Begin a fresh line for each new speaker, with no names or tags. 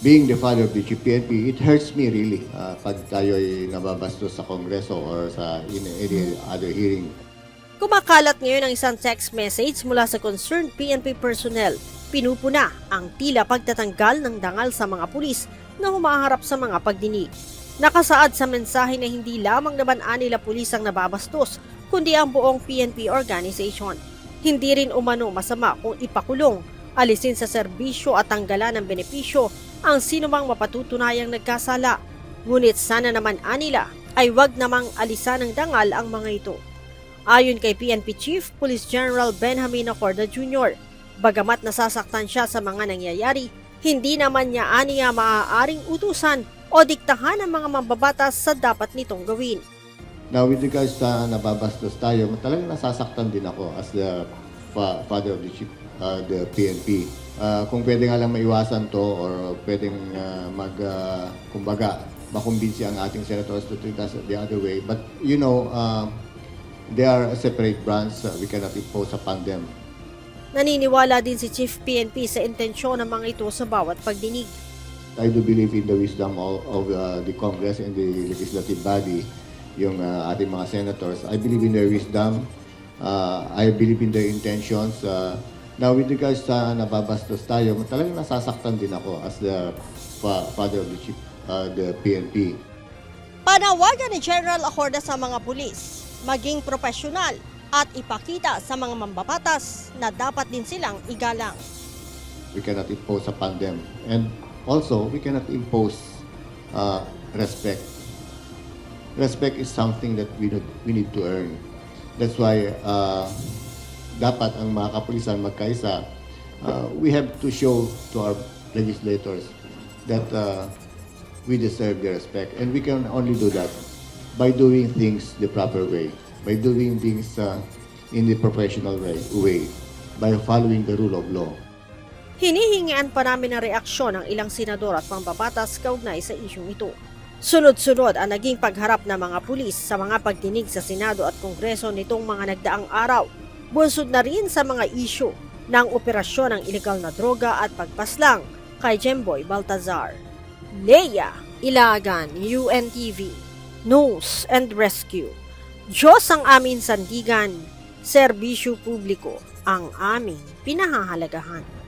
being the father of the chief PNP, it hurts me really uh, pag tayo ay nababastos sa Kongreso or sa in any other hearing.
Kumakalat ngayon ang isang text message mula sa concerned PNP personnel. Pinupuna ang tila pagtatanggal ng dangal sa mga pulis na humaharap sa mga pagdinig. Nakasaad sa mensahe na hindi lamang naman anila pulis ang nababastos, kundi ang buong PNP organization. Hindi rin umano masama kung ipakulong, alisin sa serbisyo at tanggalan ng benepisyo ang sinumang mapatutunayang nagkasala. Ngunit sana naman anila ay wag namang alisan ng dangal ang mga ito. Ayon kay PNP Chief Police General Benjamin Acorda Jr., bagamat nasasaktan siya sa mga nangyayari, hindi naman niya aniya maaaring utusan o diktahan ang mga mambabatas sa dapat nitong gawin.
Now, with regards sa nababastos tayo, talagang nasasaktan din ako as the fa- father of the chief, uh, the PNP. Uh, kung pwede nga lang maiwasan to or pwedeng uh, mag, uh, kumbaga, makumbinsi ang ating senators to treat us the other way. But, you know, uh, they are a separate branch. Uh, we cannot impose upon them.
Naniniwala din si Chief PNP sa intensyon ng mga ito sa bawat pagdinig.
I do believe in the wisdom of, of uh, the Congress and the legislative body, yung uh, ating mga senators. I believe in their wisdom. Uh, I believe in their intentions. Uh, now, with regards sa nababastos tayo, talagang nasasaktan din ako as the fa- father of the, chief, uh, the PNP.
Panawagan ni General Acorda sa mga pulis, maging profesional at ipakita sa mga mambabatas na dapat din silang igalang.
We cannot impose upon them. And also, we cannot impose uh, respect. Respect is something that we need, we need to earn. That's why uh, dapat ang mga kapulisan magkaisa, uh, we have to show to our legislators that uh, we deserve their respect. And we can only do that by doing things the proper way, by doing things uh, in the professional way, way, by following the rule of law.
Hinihingian pa namin ng reaksyon ng ilang senador at pambabatas kaugnay sa isyong ito. Sunod-sunod ang naging pagharap ng mga pulis sa mga pagdinig sa Senado at Kongreso nitong mga nagdaang araw. Bunsod na rin sa mga isyu ng operasyon ng ilegal na droga at pagpaslang kay Jemboy Baltazar. Leia Ilagan, UNTV, News and Rescue. Diyos ang aming sandigan, serbisyo publiko ang aming pinahahalagahan.